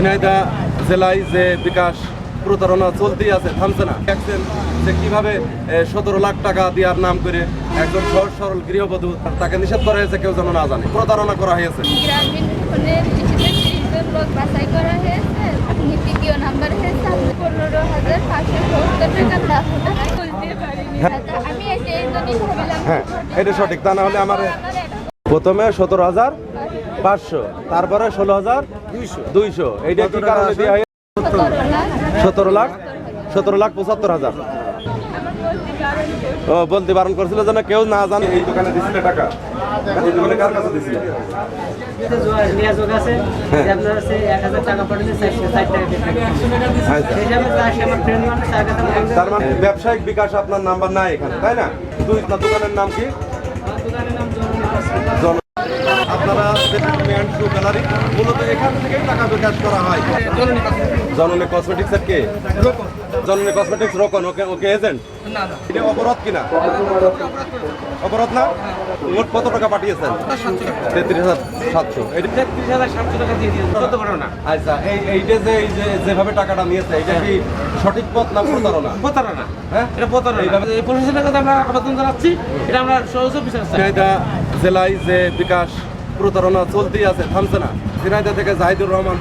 ঝিনাইদহ জেলায় যে বিকাশ প্রতারণা চলতেই আছে থামছে না। দেখছেন যে কীভাবে সতেরো লাখ টাকা দেওয়ার নাম করে একজন সহজ সরল গৃহবধূ তাকে নিষেধ করা হয়েছে কেউ যেন না জানে। প্রতারণা করা হয়েছে। হ্যাঁ এটা সঠিক তা না হলে আমার আমার প্রথমে সতেরো হাজার পাঁচশো তারপরে ষোলো হাজার দুইশো। দুইশো। এইটা কি কারণে দেওয়া হয় সতেরো লাখ। সতেরো লাখ পঁচাত্তর হাজার। ও বলতে বারণ করছিল যেন কেউ না জানে এই দোকানে দিছিলে টাকা। এই দোকানে কার কাছে দিছিলে? হ্যাঁ। আচ্ছা। তার মানে ব্যবসায়িক বিকাশ আপনার নাম্বার নাই এখানে তাই না? দুই দোকানের নাম কি। John shoe gallery. মূলত এখান থেকেই টাকা বিকাশ করা হয়। জননী কসমেটিক্স এর কে? জননী কসমেটিক্স রোকন ওকে ওকে এজেন্ট এটা অপরাধ কিনা? অপরাধ না? মোট কত টাকা পাঠিয়েছেন? তেত্রিশ হাজার সাতশো। তেত্রিশ হাজার সাতশো টাকা দিয়ে দিয়েছে। ঘটনা আচ্ছা এই এইটা যে এই যে যেভাবে টাকাটা নিয়েছে এটা কি সঠিক পথ না প্রতারণা? প্রতারণা। হ্যাঁ? এটা প্রতারণা। এই প্রশাসনের কাছে আমরা আবেদন জানাচ্ছি। এটা আমরা বিচার জেলায় যে বিকাশ প্রতারণা চলতেই আছে থামছে না। সিনাইদা থেকে জাহিদুর রহমান